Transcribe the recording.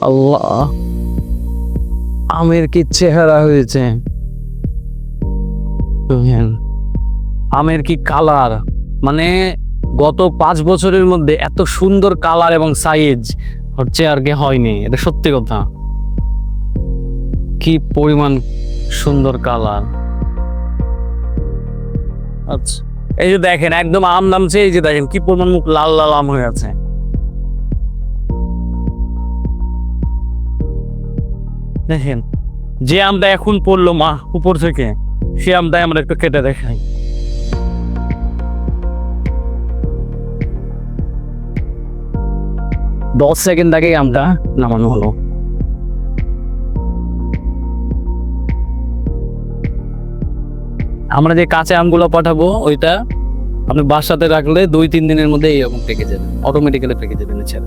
আল্লাহ, আমের কি চেহারা হয়েছে? আমের কি কালার? মানে গত পাঁচ বছরের মধ্যে এত সুন্দর কালার এবং সাইজ হচ্ছে আর কি হয়নি, এটা সত্যি কথা। কি পরিমাণ সুন্দর কালার। আচ্ছা এই যে দেখেন, একদম আম নামছে, এই যে দেখেন, কি পরিমাণ মুখ লাল লাল আম হয়ে আছে। দেখেন, যে আমটা এখন পড়ল মা উপর থেকে, সে আমটাই আমরা একটু কেটে দেখাই। দশ সেকেন্ড আগেই আমটা নামানো হলো। আমরা যে কাঁচা আমগুলো পাঠাবো, ওইটা আপনি বাসাতে রাখলে দুই তিন দিনের মধ্যে এই এইরকম পেকে যাবে অটোমেটিক্যালি পেকে যাবে নিচে